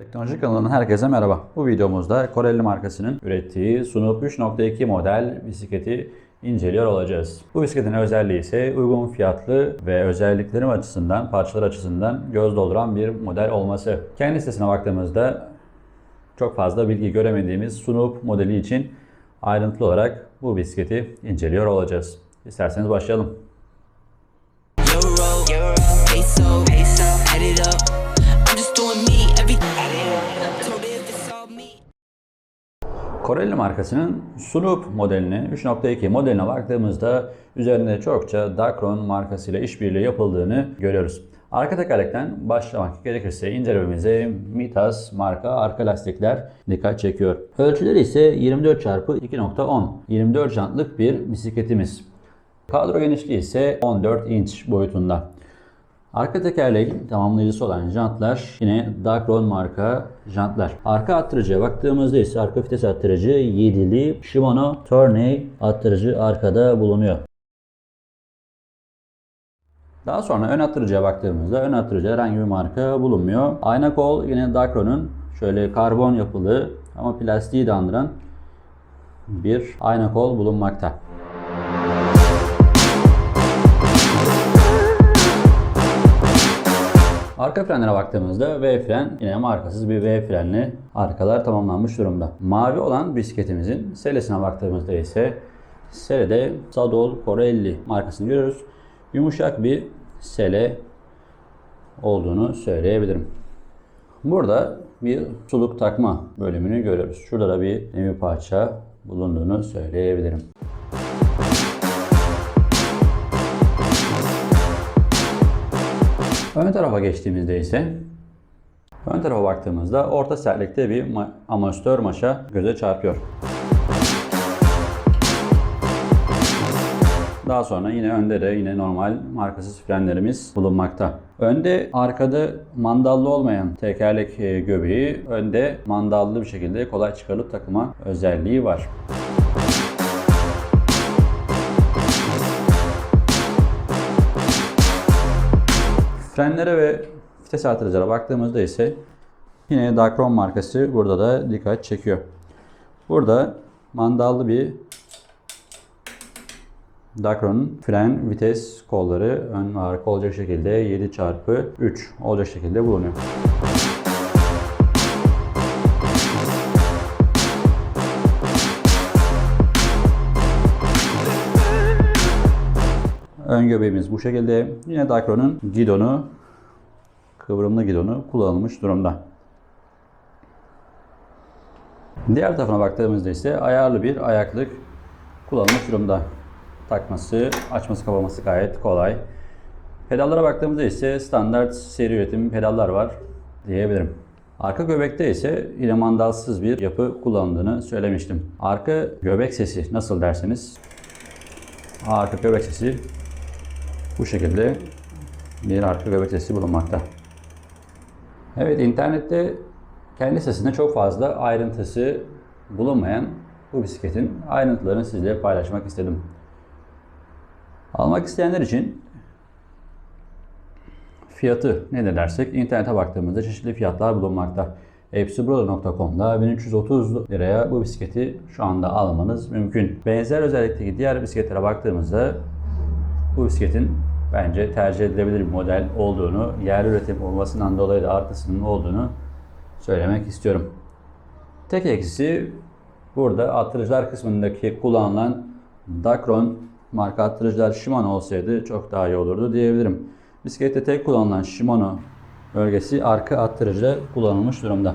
Teknoloji kanalından herkese merhaba. Bu videomuzda Koreli markasının ürettiği Sunub 3.2 model bisikleti inceliyor olacağız. Bu bisikletin özelliği ise uygun fiyatlı ve özellikleri açısından, parçalar açısından göz dolduran bir model olması. Kendi sitesine baktığımızda çok fazla bilgi göremediğimiz Sunub modeli için ayrıntılı olarak bu bisikleti inceliyor olacağız. İsterseniz başlayalım. Euro, Euro, peso, peso, me. Koreli markasının Sunub modeline 3.2 modeline baktığımızda üzerinde çokça Dacron markasıyla işbirliği yapıldığını görüyoruz. Arka tekerlekten başlamak gerekirse incelememize Mitas marka arka lastikler dikkat çekiyor. Ölçüleri ise 24 x 2.10 24 jantlık bir bisikletimiz. Kadro genişliği ise 14 inç boyutunda. Arka tekerleğin tamamlayıcısı olan jantlar yine Dacron marka jantlar. Arka attırıcıya baktığımızda ise arka vites attırıcı 7'li Shimano Tourney attırıcı arkada bulunuyor. Daha sonra ön attırıcıya baktığımızda ön attırıcı herhangi bir marka bulunmuyor. Ayna kol yine Dacron'un şöyle karbon yapılı ama plastiği de andıran bir ayna kol bulunmakta. Arka frenlere baktığımızda V fren yine markasız bir V frenli arkalar tamamlanmış durumda. Mavi olan bisikletimizin selesine baktığımızda ise selede Sadol Corelli markasını görüyoruz. Yumuşak bir sele olduğunu söyleyebilirim. Burada bir suluk takma bölümünü görüyoruz. Şurada da bir demir parça bulunduğunu söyleyebilirim. Ön tarafa geçtiğimizde ise ön tarafa baktığımızda orta sertlikte bir ma- amortisör maşa göze çarpıyor. Daha sonra yine önde de yine normal markasız frenlerimiz bulunmakta. Önde arkada mandallı olmayan tekerlek e, göbeği önde mandallı bir şekilde kolay çıkarılıp takıma özelliği var. Frenlere ve vites artırıcılara baktığımızda ise yine Dacron markası burada da dikkat çekiyor. Burada mandallı bir Dacron'un fren vites kolları ön ve arka olacak şekilde 7 çarpı 3 olacak şekilde bulunuyor. Ön göbeğimiz bu şekilde. Yine Dacron'un gidonu, kıvrımlı gidonu kullanılmış durumda. Diğer tarafına baktığımızda ise ayarlı bir ayaklık kullanılmış durumda. Takması, açması, kapaması gayet kolay. Pedallara baktığımızda ise standart seri üretim pedallar var diyebilirim. Arka göbekte ise yine mandalsız bir yapı kullanıldığını söylemiştim. Arka göbek sesi nasıl derseniz arka göbek sesi bu şekilde bir arka göbek sesi bulunmakta. Evet internette kendi sesinde çok fazla ayrıntısı bulunmayan bu bisikletin ayrıntılarını sizle paylaşmak istedim. Almak isteyenler için fiyatı ne dersek internete baktığımızda çeşitli fiyatlar bulunmakta. Hepsibrother.com'da 1330 liraya bu bisikleti şu anda almanız mümkün. Benzer özellikteki diğer bisikletlere baktığımızda bu bisikletin bence tercih edilebilir bir model olduğunu, yerli üretim olmasından dolayı da artısının olduğunu söylemek istiyorum. Tek eksisi burada attırıcılar kısmındaki kullanılan Dacron marka attırıcılar Shimano olsaydı çok daha iyi olurdu diyebilirim. Bisiklette tek kullanılan Shimano bölgesi arka attırıcıda kullanılmış durumda.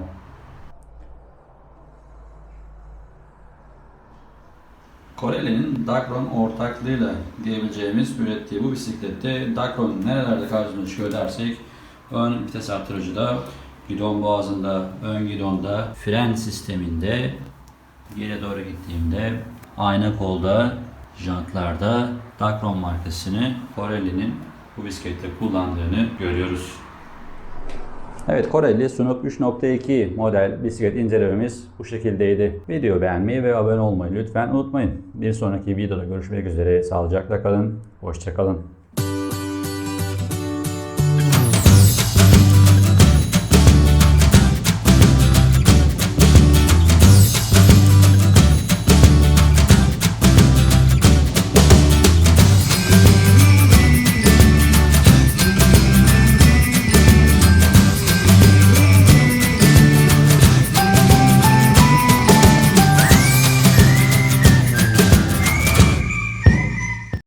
Koreli'nin Dacron ortaklığıyla diyebileceğimiz ürettiği bu bisiklette Dacron nerelerde karşımıza çıkıyor dersek ön vites artırıcıda, gidon boğazında, ön gidonda, fren sisteminde, geriye doğru gittiğimde ayna kolda, jantlarda Dacron markasını Koreli'nin bu bisiklette kullandığını görüyoruz. Evet Koreli Sunuk 3.2 model bisiklet incelememiz bu şekildeydi. Video beğenmeyi ve abone olmayı lütfen unutmayın. Bir sonraki videoda görüşmek üzere. Sağlıcakla kalın. Hoşçakalın.